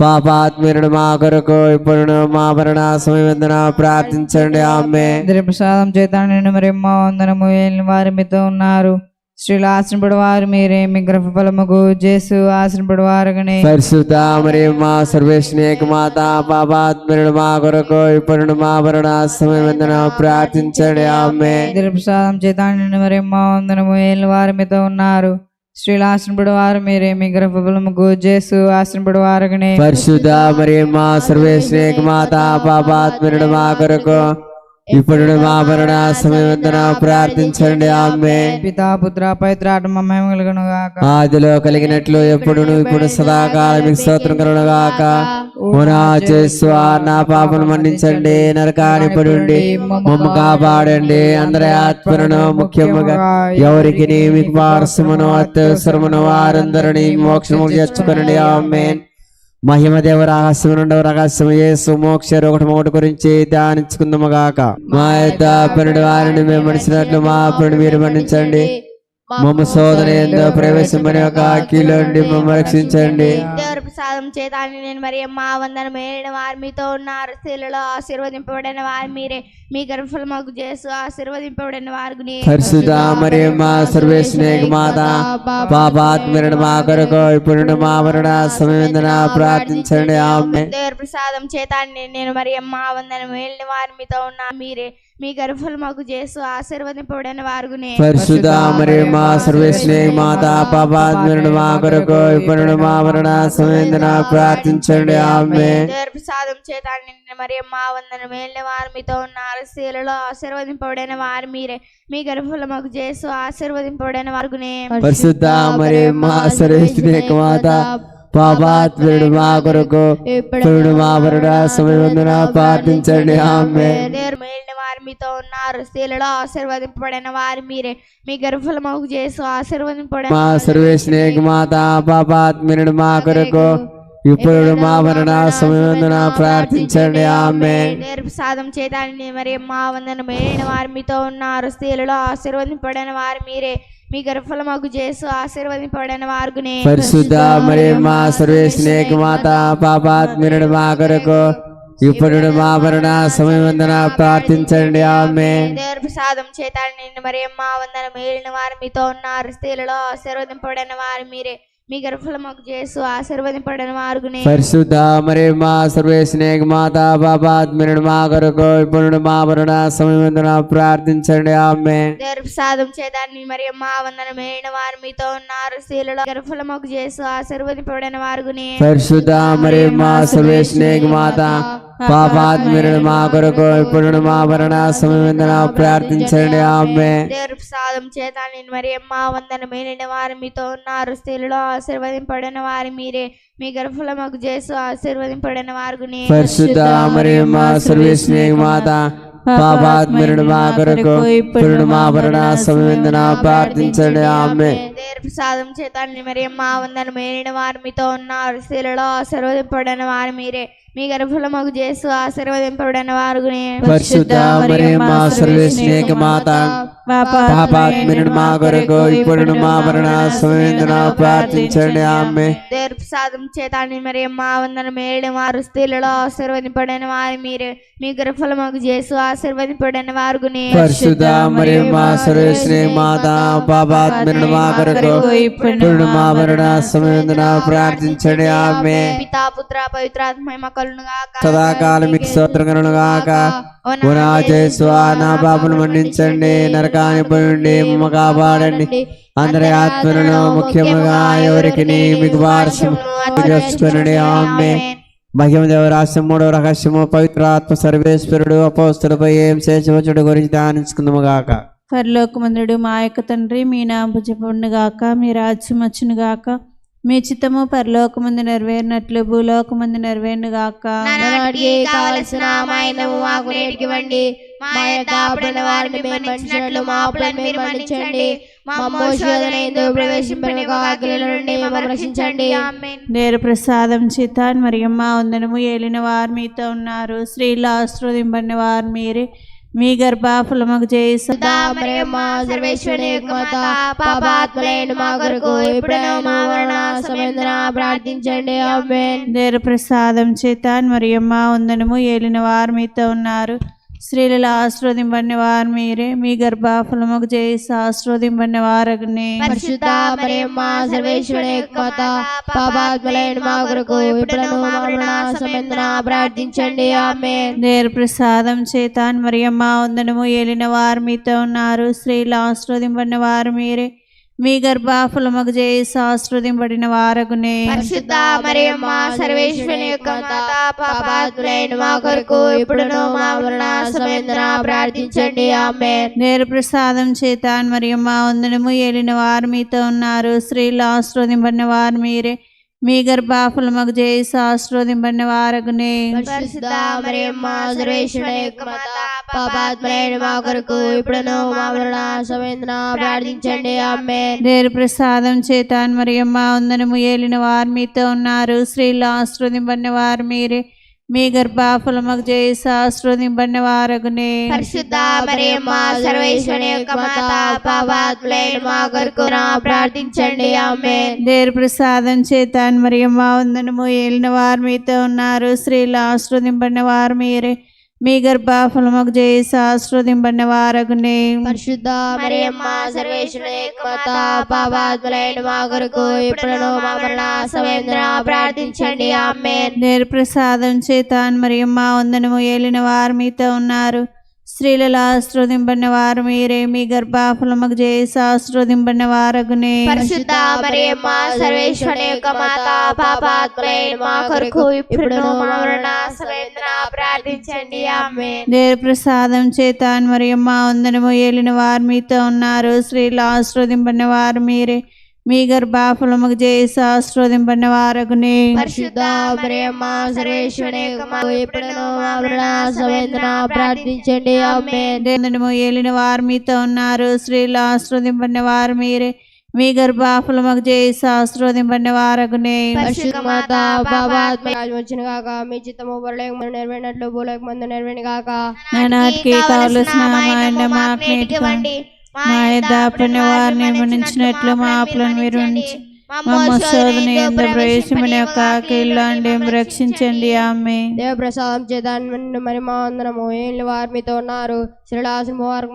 పాపాత్మీరుడు మా కొరకు ఇప్పుడు మా మరణ సమయందున ప్రార్థించండి. ఆమె ప్రసాదం చేత నిన్ను మరి వందనము వారి మీతో ఉన్నారు. స్త్రీలు ఆశ్రపడి వారు మీరే. మీ గర్భ ఫలముకు జేసు ఆశ్రపడి వారుగానే. పరిశుద్ధ మరి మా సర్వేశ్వనేక మాత పాపాత్మీరుడు మా కొరకు ఇప్పుడు మా మరణ సమయందున ప్రార్థించండి. ఆమె ప్రసాదం చేత మరి అమ్మ వందనము వారి మీతో ఉన్నారు. స్త్రీలు ఆశ్రపడి వారు మీరే మీ గర్భ ఫలముకు జేసు ఆశ్రపడి వారుగానే పరిశుద్ధ మరి మా సర్వేశ్వనేక మాత పాపాత్మీరుడు మా కొరకు ఇప్పుడు మా మరణ సమయందున ప్రార్థించండి ఆమె పితా పుత్ర గాక ఆదిలో కలిగినట్లు ఎప్పుడును ఇప్పుడు సదాకాలం స్తోత్రం కలుగునుగాక చేసు నా పాపను మన్నించండి నరకాని పడుండి మమ్మ కాపాడండి. అందరి ఆత్మలను ముఖ్యముగా ఎవరికి మీకు పారసమును అత్యవసరమును వారందరినీ మోక్షము చేర్చుకునండి. ఆమె మహిమ దేవ రహస్యం రెండవ రహస్యం యేసు మోక్ష ఒకటి ఒకటి గురించి ధ్యానించుకుందాము గాక. మా యొక్క పనుడు వారిని మేము మనిషినట్లు మా పనుడు మీరు మన్నించండి. మమ్మ శోధన ప్రవేశం పని ఒక కీలోండి మమ్మ రక్షించండి. ప్రసాదం చేత నేను మరి మా వందన మేలిన వారు మీతో ఉన్నారు. స్త్రీలలో ఆశీర్వదింపబడిన వారు మీరే. మీ గర్భఫలముకు చేసు ఆశీర్వదింపబడిన వారిని పరిశుద్ధ మరి మా సర్వేశ్వనేక మాత పాపాత్మరుడు మా కొరకు ఇప్పుడు మా సమయందున ప్రార్థించండి. ఆమె. ప్రసాదం చేత నేను మరి మా వందన మేలిన వారు మీతో ఉన్నా మీరే. మీ గర్భఫలముకు చేసు ఆశీర్వదింపబడిన వారుగునే పరిశుద్ధ మరి మా సర్వేశ్వనేక మాత పాపాత్మరుడు మా కొరకు ఇప్పుడు మా మరణ సమయందున ప్రార్థించండి. ఆమె దేవుడి ప్రసాదం చేత నిన్న మరి మా వందన మేలిన వారు మీతో ఉన్నారు స్త్రీలలో ఆశీర్వదింపబడిన వారు మీరే. మీ గర్భఫలముకు చేసు ఆశీర్వదింపబడిన వారుగునే పరిశుద్ధ మరి మా సర్వేశ్వనేక మాత పాపాత్మరుడు మా కొరకు ఇప్పుడు మా మరణ సమయందున ప్రార్థించండి. ఆమె వారు మీతో ఉన్నారు. స్త్రీలలో ఆశీర్వదింపబడిన వారు మీరే. మీ గర్భఫలముకు చేసు ఆశీర్వదింపబడిన మా సర్వేశ్వనేక మాత పాపాత్మరుడు మా కొరకు ఇప్పుడు మా మరణ సమయందున ప్రార్థించండి. ఆమె దేవుడి ప్రసాదం చేతాన్ని మరి మా వందన మేలిన వారు మీతో ఉన్నారు. స్త్రీలలో ఆశీర్వదింపబడిన వారు మీరే. మీ గర్భఫలముకు చేసు ఆశీర్వదింపబడిన వారుగునే పరిశుద్ధ మరి మా సర్వేశ్వనేక మాత పాపాత్మరుడు మా కొరకు ఇప్పుడు మా మరణ సమయమందున ప్రార్థించండి. ఆమె ప్రసాదం చేతాన్ని మరి మా వందన మేలిన వారు మీతో ఉన్నారు. స్త్రీలలో ఆశీర్వదింపబడిన వారు మీరే. మీ గర్భఫలముకు చేసు ఆశీర్వదింపబడిన వారుగునే. పరిశుద్ధ మరి మా సర్వేశ్వనేక మాత పాపాత్మరుడు మా కొరకు ఇప్పుడు మా మరణ సమయమందున ప్రార్థించండి. ఆమె ప్రసాదం చేతాన్ని మరి మా వందన మేలిన వారు మీతో ఉన్నారు. స్త్రీలలో గర్భఫలముకు చేసు ఆశీర్వదింపబడిన వారుగునే. పరిశుద్ధ మరి మా సర్వేశ్వనేక మాత పాపాత్మరుడు మా కొరకు ఇప్పుడు మా మరణ సమయమందున ప్రార్థించండి. ఆమె దేవుడి ప్రసాదం చేత నేను మరి మా వందన మేలిన వారు మీతో ఉన్నారు. స్త్రీలలో ఆశీర్వదింపబడిన వారు మీరే. మీ గర్భఫలముకు చేసు ఆశీర్వదింపబడిన వారుగునే పరిశుద్ధ మరి మా సర్వేశ్వనేక మాత పాపాత్మరుడు మా కొరకు ఇప్పుడు మా మరణ సమయమందున ప్రార్థించండి. ఆమె దేవుడి ప్రసాదం చేత నేను మరి మా వందన వారు మీతో ఉన్నారు. స్త్రీలలో ఆశీర్వదింపబడిన వారు మీరే. మీ గర్భఫలముకు చేసు ఆశీర్వదింపబడిన పరిశుద్ధ మా సర్వేశ్వనేక మాత. పాపాత్మరుడు మా కొరకు ఇప్పుడు మా మరణ సమయందున ప్రార్థించండి ఆమె దేవుడి ప్రసాదం చేత నేను మరి మా వందన మేలిన వారు స్త్రీలలో ఆశీర్వదింపబడిన వారు మీరే మీ గర్భఫలముకు చేసు ఆశీర్వదింపబడిన వారుగునే పరిశుద్ధ మరి మా సర్వేశ్వనేక మాత పాపాత్మరుడు మా కొరకు ఇప్పుడు మా మరణ సమయందున ప్రార్థించండి ఆమె పితా పుత్ర పవిత్రాత్మ మహిమ కలుగును గాక సదాకాలం మీకు స్తోత్రం గాక నా నా పాపను మన్నించండి నరకాని నుండి మమ్మ కాపాడండి. అందరి ఆత్మలను ముఖ్యముగా ఎవరికి మీకు వారసం చేసుకునండి ఆమె మహిమ దేవ రహస్యం మూడో రహస్యము పవిత్ర ఆత్మ సర్వేశ్వరుడు అపోస్తులపై ఏం చేసవచ్చుడు గురించి ధ్యానించుకుందాము గాక. పరలోకమందుడు మా యొక్క తండ్రి మీ నామ చెప్పండు గాక మీ రాజ్యం వచ్చును గాక. మీ చిత్తము పరలోకమందు నెరవేరినట్లు భూలోకమందు నెరవేరును గాక. కావలసిన మైనము మాకు నేటికివ్వండి. మా యొక్క అప్పుడైన వారిని మేము మా అప్పులను మీరు మన్నించండి. మా ఎందు ప్రవేశింపని ఆజ్ఞల నుండి మమ్మల్ని రక్షించండి. నేర ప్రసాదం చిత్తాన్ మరియమ్మ వందనము ఏలిన వారు మీతో ఉన్నారు. స్త్రీలు ఆశ్రవదింపడిన వారు మీరే. మీ గర్భాఫలముకు చేసు ప్రార్థించండి. దేర ప్రసాదం చేత మరియమ్మ వందనము ఏలిన వారు మీతో ఉన్నారు. స్త్రీలలో ఆశ్రవదింపడిన వారు మీరే. మీ గర్భాఫలముకు చేసి ఆశ్రవదింపడిన వారగునే. పరిశుద్ధ మరియమ్మ సర్వేశ్వరుని యొక్క మాత పాపాత్మలైన మా కొరకు ఇప్పుడైనా సమయంలో ప్రార్థించండి. ఆమేన్. దేర ప్రసాదం చేత మరియమ్మ వందనము. ఏలిన వారు మీతో ఉన్నారు. స్త్రీలు ఆశ్రవదింపడిన వారు మీరే. మీ గర్భాఫలముకు చేసి ఆశ్రవదింపడిన వారగునే పరిశుద్ధ మరియమ్మ సర్వేశ్వరుని యొక్క మాత పాపాత్ములైన మా కొరకు ఇప్పుడును మా మరణ సమయంలో ప్రార్థించండి. ఆమేన్. నేరు ప్రసాదం చేత మరియమ్మ వందనము ఏలిన వారు మీతో ఉన్నారు. స్త్రీలు ఆశ్రవదింపడిన వారు మీరే. మీ గర్భాఫలముకు చేసి ఆశ్రవదింపడిన పాపాత్ములైన మా కొరకు ఇప్పుడును మా మరణ సమయంలో ప్రార్థించండి. ఆమేన్. నేరు ప్రసాదం చేత మరియమ్మ వందనము ఏలిన వారు మీతో ఉన్నారు. స్త్రీలు ఆశ్రవదింపడిన వారు మీరే. మీ గర్భాఫలముకు చేసి ఆశ్రవదింపడిన వారగునే. పరిశుద్ధ మరియమ్మ సర్వేశ్వరుని యొక్క మాత పాపాత్ములైన మా కొరకు ప్రార్థించండి. ఆమేన్. దేరు ప్రసాదం చేత మరియమ్మ వందనము. ఏలిన వారు మీతో ఉన్నారు. స్త్రీలు ఆశ్రవదింపడిన వారు మీరే. మీ గర్భాఫలముకు చేసి ఆశ్రవదింపడిన వారగునే పరిశుద్ధ మరియమ్మ సర్వేశ్వరుని యొక్క మాత పాపాత్ములైన మా కొరకు ఇప్పుడును మా మరణ సమయంలో ప్రార్థించండి. ఆమేన్. నేరు ప్రసాదం చేత మరియమ్మ వందనము ఏలిన వారు మీతో ఉన్నారు. స్త్రీలలో ఆశ్రవదింపడిన వారు మీరే మీ గర్భాఫలముకు చేసి ఆశ్రవదింపడిన వారగునే పరిశుద్ధ మరియమ్మ సర్వేశ్వరుని యొక్క మాత పాపాత్ములైన మా కొరకు ఇప్పుడును మా మరణ సమయంలో ప్రార్థించండి. ఆమేన్. దేరు ప్రసాదం చేత మరియమ్మ వందనము ఏలిన వారు మీతో ఉన్నారు. స్త్రీలు ఆశ్రవదింపడిన వారు మీరే. మీ గర్భాఫలముకు చేసి ఆశ్రవదింపడిన వారగునే. పరిశుద్ధ మరియమ్మ సర్వేశ్వరుని యొక్క మాత ఇప్పుడును మా మరణ సమయంలో ప్రార్థించండి ఏలిన వారు మీతో ఉన్నారు. స్త్రీలు ఆశ్రవదింపడిన వారు మీరే. మీ గర్భాఫలముకు చేసి మాత పాపాత్మ వచ్చిన కాక మీ చిత్తము బరలేక మనం నెరవేరినట్లు భూలేక మందు నెరవేరిన కాక నానాటికి కావలసిన మాకు మా యథాపడిన వారిని మన్నించినట్లు మా ఆపులను మీరు ఉంచి మా శోధన ఎందు ప్రవేశమైన యొక్క కీళ్ళండి రక్షించండి ఆమె దేవ ప్రసాదం చేత మరి మా వందనము ఏళ్ళు వారు మీతో ఉన్నారు. శ్రీలాసం వారు